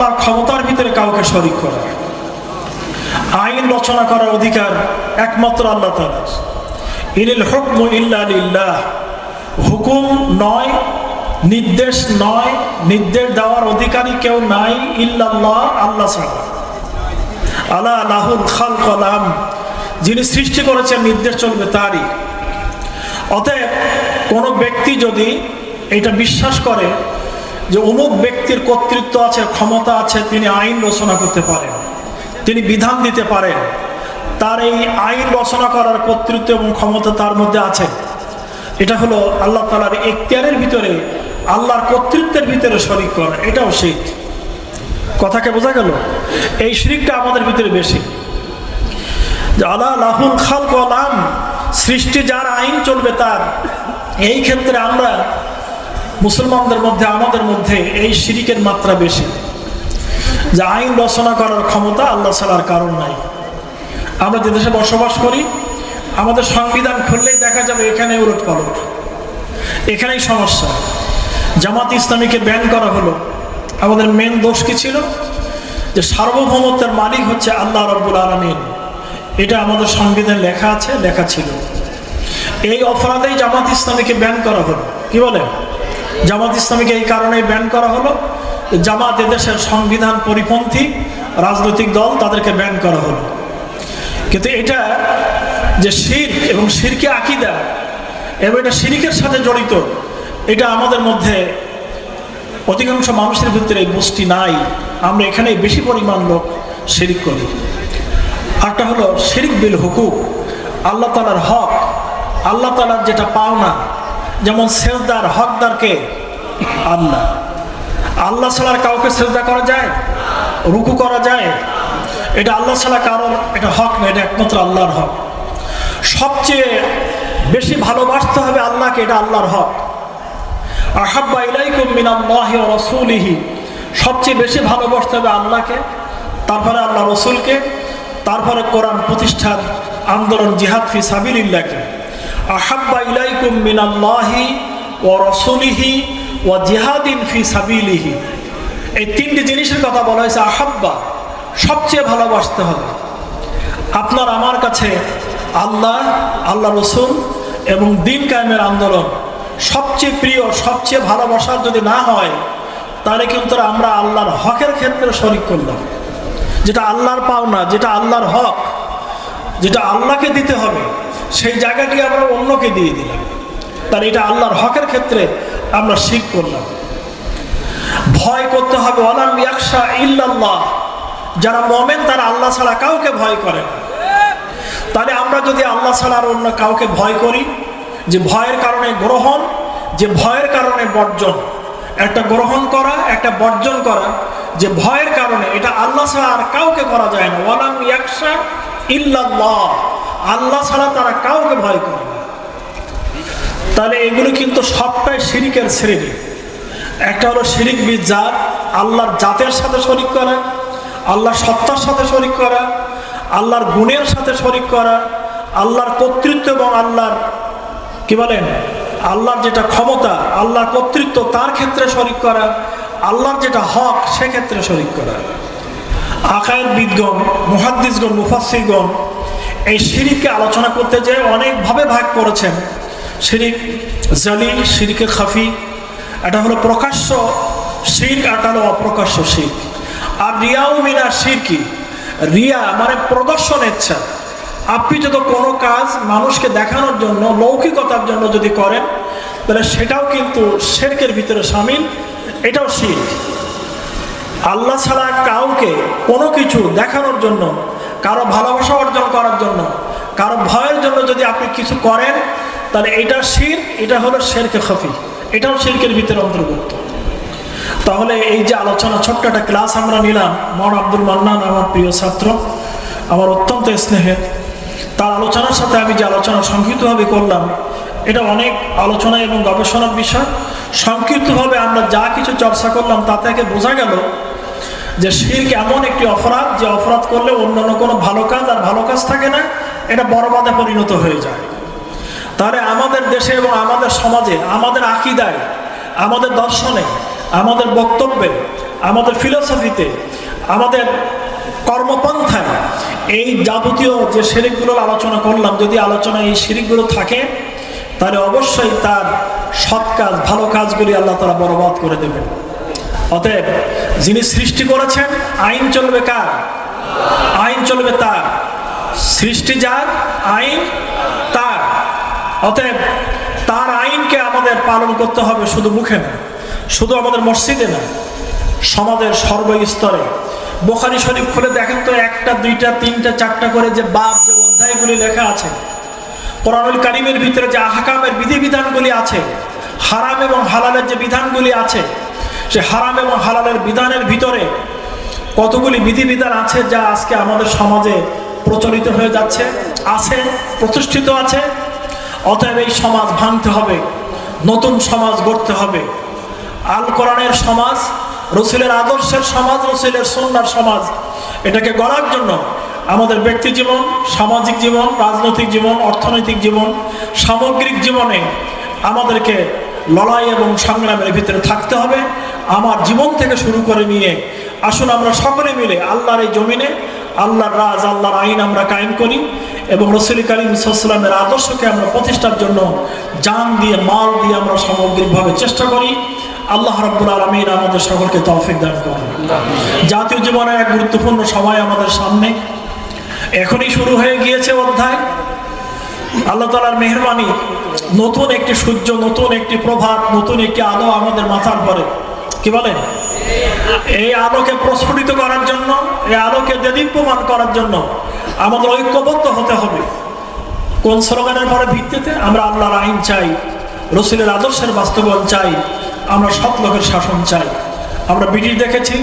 তার ক্ষমতার ভিতরে কাউকে শরিক করা। আইন রচনা করার অধিকার একমাত্র আল্লাহ ইনিল হুকম ইল্লা লিল্লাহ। হুকুম নয়, নির্দেশ নয়, নির্দেশ দেওয়ার অধিকারী কেউ নাই ইল্লাল্লাহ, আল্লাহ ছাড়া। আলা খাল কলাম যিনি সৃষ্টি করেছেন, নির্দেশ চলবে তারই। অতএব কোনো ব্যক্তি যদি এটা বিশ্বাস করে যে অমুক ব্যক্তির কর্তৃত্ব আছে ক্ষমতা আছে, তিনি আইন রচনা করতে পারেন, তিনি বিধান দিতে পারেন। তার এই আইন রচনা করার কর্তৃত্ব এবং ক্ষমতা তার মধ্যে আছে। এটা হলো আল্লাহ তালার এখতিয়ারের ভিতরে, আল্লাহর কর্তৃত্বের ভিতরে শরিক করা। এটাও শিখ কথাকে বোঝা গেল? এই শিরিকটা আমাদের ভিতরে বেশি। আল্লাহ লাহুল খাল কলাম সৃষ্টি যার আইন চলবে তার। এই ক্ষেত্রে আমরা মুসলমানদের মধ্যে, আমাদের মধ্যে এই শিরিকের মাত্রা বেশি। যে আইন রচনা করার ক্ষমতা আল্লাহ ছাড়ার কারণ নাই। আমরা যে দেশে বসবাস করি, আমাদের সংবিধান খুললেই দেখা যাবে এখানে উলট পালট। এখানেই সমস্যা। জামাত ইসলামীকে ব্যান করা হলো। আমাদের মেন দোষ কি ছিল? যে সার্বভৌমত্বের মালিক হচ্ছে আল্লাহ রব্বুল আলমিন। এটা আমাদের সংবিধানে লেখা আছে, লেখা ছিল। এই অপরাধেই জামাত ইসলামীকে ব্যান করা হলো। কি বলে জামাত ইসলামীকে এই কারণেই ব্যান করা হলো। জামাত এদেশের সংবিধান পরিপন্থী রাজনৈতিক দল তাদেরকে ব্যান করা হলো। কিন্তু এটা যে শির এবং শিরকে আকিদা, এবং এটা শিরিকের সাথে জড়িত, এটা আমাদের মধ্যে অধিকাংশ মানুষের ভিতরে গোষ্ঠী নাই। আমরা এখানে বেশি পরিমাণ লোক শিরিক করি। আরটা হলো শিরিক বিল হুকুক আল্লাহ তালার হক, আল্লাহ তালার যেটা পাওনা যেমন সেজদার হকদারকে আল্লাহ। আল্লাহ ছাড়ার কাউকে সেজদা করা যায়? রুকু করা যায়? এটা আল্লাহ ছাড়া কারণ এটা হক না, এটা একমাত্র আল্লাহর হক। সবচেয়ে বেশি ভালোবাসতে হবে আল্লাহকে, এটা আল্লাহর হক। আহাব্বা ইলাইকুম মিনাল্লাহি সবচেয়ে বেশি ভালোবাসতে হবে আল্লাহকে, তারপরে আল্লাহ রসুলকে, তারপরে কোরআন প্রতিষ্ঠার আন্দোলন জিহাদ ফি সাবিলিল্লাহকে আহাব্বা ইলাইকুম মিনাল্লাহি ওয়া রাসূলিহি ওয়া জিহাদিন ফি সাবিলিহি। এই তিনটি জিনিসের কথা বলা হয়েছে আহাব্বা, সবচেয়ে ভালোবাসতে হবে। আপনার, আমার কাছে আল্লাহ আল্লাহ রসুল এবং দিন কায়েমের আন্দোলন সবচেয়ে প্রিয়, সবচেয়ে ভালোবাসার যদি না হয়, তাহলে কিন্তু আমরা আল্লাহর হকের ক্ষেত্রে শরিক করলাম। যেটা আল্লাহর পাওনা, যেটা আল্লাহর হক, যেটা আল্লাহকে দিতে হবে সেই জায়গাটি আমরা অন্যকে দিয়ে দিলাম। তাহলে এটা আল্লাহর হকের ক্ষেত্রে আমরা শিখ করলাম। ভয় করতে হবে অলাম ইয়াকশা ইল্লাল্লাহ। যারা মমেন, তারা আল্লাহ ছাড়া কাউকে ভয় করে তাহলে আমরা যদি আল্লাহ ছাড়া আর অন্য কাউকে ভয় করি, যে ভয়ের কারণে গ্রহণ, যে ভয়ের কারণে বর্জন, একটা গ্রহণ করা, একটা বর্জন করা, যে ভয়ের কারণে এটা আল্লাহ ছাড়া আর কাউকে করা যায় না। ওয়ালাম ইয়াকশা ইল্লাল্লাহ। আল্লাহ ছাড়া তারা কাউকে ভয় করে না। তাহলে এগুলো কিন্তু সবটাই শিরিকের শ্রেণি। একটা হলো শিরিক বীজ জাত আল্লাহর জাতের সাথে শরিক করা, আল্লাহর সত্তার সাথে শরিক করা, আল্লাহর গুণের সাথে শরিক করা, আল্লাহর কর্তৃত্ব এবং আল্লাহর, কি বলেন? আল্লাহর যেটা ক্ষমতা, আল্লাহর কর্তৃত্ব তার ক্ষেত্রে শরিক করা, আল্লাহর যেটা হক সেক্ষেত্রে শরিক করা। আকায়ের বিদগণ, মুহাদ্দিসগণ মুফাসিরগণ এই শিরিককে আলোচনা করতে যেয়ে অনেকভাবে ভাগ করেছেন। শিরিক জালি শিরিকে খাফি, এটা হলো প্রকাশ্য শির এটা হলো অপ্রকাশ্য শির আর রিয়াও মিনা শিরকি, রিয়া মানে প্রদর্শন ইচ্ছা। আপনি যদি কোনো কাজ মানুষকে দেখানোর জন্য, লৌকিকতার জন্য যদি করেন, তাহলে সেটাও কিন্তু শেরকের ভিতরে সামিল, এটাও শির আল্লাহ ছাড়া কাউকে কোনো কিছু দেখানোর জন্য কারও ভালোবাসা অর্জন করার জন্য, কারও ভয়ের জন্য যদি আপনি কিছু করেন, তাহলে এটা শির, এটা হলো শেরকে খফি, এটাও শিরকের ভিতরে অন্তর্ভুক্ত। তাহলে এই যে আলোচনা, ছোট্ট একটা ক্লাস আমরা নিলাম মন আব্দুল মান্নান, আমার প্রিয় ছাত্র, আমার অত্যন্ত স্নেহের। তার আলোচনার সাথে আমি যে আলোচনা সংক্ষিপ্তভাবে করলাম, এটা অনেক আলোচনা এবং গবেষণার বিষয়। সংক্ষিপ্তভাবে আমরা যা কিছু চর্চা করলাম তা থেকে বোঝা গেল যে শির্ক এমন একটি অপরাধ, যে অপরাধ করলে অন্যান্য কোনো ভালো কাজ আর ভালো কাজ থাকে না, এটা বরবাদে পরিণত হয়ে যায়। তাহলে আমাদের দেশে এবং আমাদের সমাজে, আমাদের আকিদায়, আমাদের দর্শনে, আমাদের বক্তব্যে, আমাদের ফিলোসফিতে, আমাদের কর্মপন্থায় এই যাবতীয় যে শিরিকগুলোর আলোচনা করলাম, যদি আলোচনা এই শিরিকগুলো থাকে, তাহলে অবশ্যই তার সৎ কাজ, ভালো কাজগুলি আল্লাহ তারা বরবাদ করে দেবেন। অতএব যিনি সৃষ্টি করেছেন, আইন চলবে কার? আইন চলবে তার। সৃষ্টি যার, আইন তার। অতএব তার আইনকে আমাদের পালন করতে হবে শুধু মুখে না, শুধু আমাদের মসজিদে না, সমাজের সর্বস্তরে। বোখারি শরীফ খুলে দেখেন তো, একটা, দুইটা, তিনটা, চারটা করে যে বাপ যে অধ্যায়গুলি লেখা আছে, কোরআনুল কারিমের ভিতরে যে আহকামের বিধিবিধানগুলি আছে, হারাম এবং হালালের যে বিধানগুলি আছে সে হারাম এবং হালালের বিধানের ভিতরে কতগুলি বিধিবিধান আছে যা আজকে আমাদের সমাজে প্রচলিত হয়ে যাচ্ছে, আছে, প্রতিষ্ঠিত আছে? অতএব এই সমাজ ভাঙতে হবে, নতুন সমাজ গড়তে হবে। আল কোরআনের সমাজ, রসুলের আদর্শের সমাজ, রসুলের সন্ন্যার সমাজ, এটাকে গড়ার জন্য আমাদের ব্যক্তি জীবন, সামাজিক জীবন, রাজনৈতিক জীবন, অর্থনৈতিক জীবন, সামগ্রিক জীবনে আমাদেরকে লড়াই এবং সংগ্রামের ভিতরে থাকতে হবে। আমার জীবন থেকে শুরু করে নিয়ে আসুন আমরা সকলে মিলে আল্লাহর এই জমিনে, আল্লাহর রাজ, আল্লাহর আইন আমরা কায়েম করি এবং রসুল করিম সাল্লামের আদর্শকে আমরা প্রতিষ্ঠার জন্য জান দিয়ে, মাল দিয়ে আমরা সামগ্রিকভাবে চেষ্টা করি। আল্লাহ রাব্বুল আলমিন আমাদের সকলকে তৌফিক দান করুন। জাতীয় জীবনে এক গুরুত্বপূর্ণ সময় আমাদের সামনে। এখনই শুরু হয়ে গিয়েছে অধ্যায়। আল্লাহ তালার মেহরবানি। নতুন একটি সূর্য, নতুন একটি প্রভাত, নতুন একটি আলো আমাদের মাথার পরে। কি বলেন? এই আলোকে প্রস্ফুটিত করার জন্য, এই আলোকে দেদীপ্যমান করার জন্য আমাদের ঐক্যবদ্ধ হতে হবে। কোন স্লোগানের পরে ভিত্তিতে আমরা আল্লাহর আইন চাই, রসুলের আদর্শের বাস্তবায়ন চাই, আমরা সৎ লোকের শাসন চাই। আমরা ব্রিটিশ দেখেছি,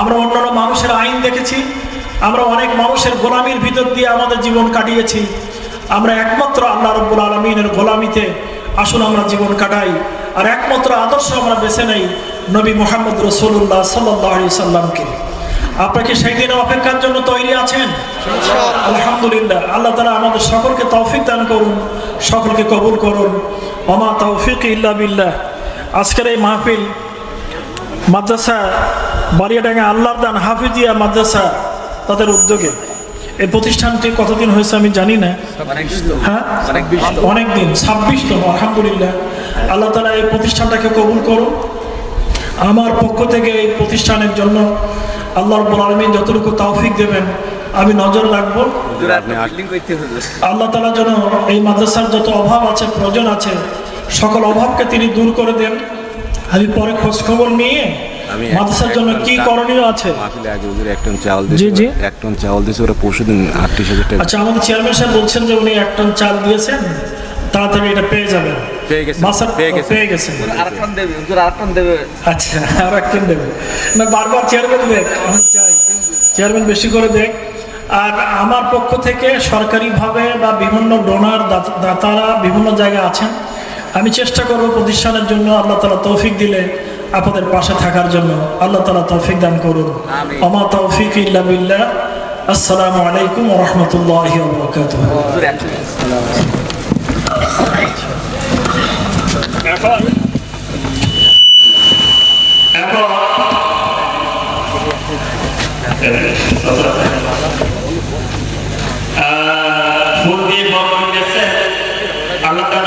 আমরা অন্যান্য মানুষের আইন দেখেছি, আমরা অনেক মানুষের গোলামির ভিতর দিয়ে আমাদের জীবন কাটিয়েছি। আমরা একমাত্র আল্লাহ রব্বুল আলমিনের গোলামিতে আসুন আমরা জীবন কাটাই। আর একমাত্র আদর্শ আমরা বেছে নেই নবী মোহাম্মদ রসুল্লাহ সাল্লাহ সাল্লামকে কি সেই দিনের অপেক্ষার জন্য তৈরি আছেন? আলহামদুলিল্লাহ। আল্লাহ তালা আমাদের সকলকে তৌফিক দান করুন, সকলকে কবুল করুন। অমা তৌফিক ইল্লা বিল্লাহ। আজকের এই মাহফিল মাদ্রাসা বাড়িয়াডাঙ্গা আল্লাহর দান হাফিজিয়া মাদ্রাসা তাদের উদ্যোগে। এই প্রতিষ্ঠানটি কতদিন হয়েছে আমি জানি না। হ্যাঁ? অনেক দিন। ছাব্বিশতম আলহামদুলিল্লাহ। আল্লাহ তালা এই প্রতিষ্ঠানটাকে কবুল করুন আমার পক্ষ থেকে এই প্রতিষ্ঠানের জন্য আল্লাহ রব্বুল আলমিন যতটুকু তৌফিক দেবেন আমি নজর রাখব। আল্লাহ তালা যেন এই মাদ্রাসার যত অভাব আছে প্রয়োজন আছে সকল অভাবকে তিনি দূর করে দেন। আমি পরে খোঁজখবর নিয়ে আমি মাদ্রাসার জন্য কি করণীয় আছে? মাহফিলে আগে ওদের এক টন চাউল জি, দিয়েছে জি। এক টন চাউল দিয়েছে ওরা পরশু দিন আটত্রিশ হাজার টাকা আচ্ছা আমাদের চেয়ারম্যান সাহেব বলছেন যে উনি এক টন চাল দিয়েছেন তাড়াতাড়ি এটা পেয়ে যাবেন। পেয়ে গেছেন, মাসার- পেয়ে দেবে হুজুর দেবে। আচ্ছা দেবে। না বারবার চেয়ারম্যান দেখ চাই। চেয়ারম্যান বেশি করে দেখ। আর আমার পক্ষ থেকে সরকারিভাবে বা বিভিন্ন ডোনার দাতারা বিভিন্ন জায়গায় আছেন। আমি চেষ্টা করব প্রতিষ্ঠানের জন্য আল্লাহ তালা তৌফিক দিলে আপনাদের পাশে থাকার জন্য আল্লাহ তালা তৌফিক দান করুন। আমিন। আমা তৌফিক ইল্লা বিল্লাহ। আসসালামু আলাইকুম রহমতুল্লাহ একজন এখন ফুল দিয়ে গেছে আল্লাহ তার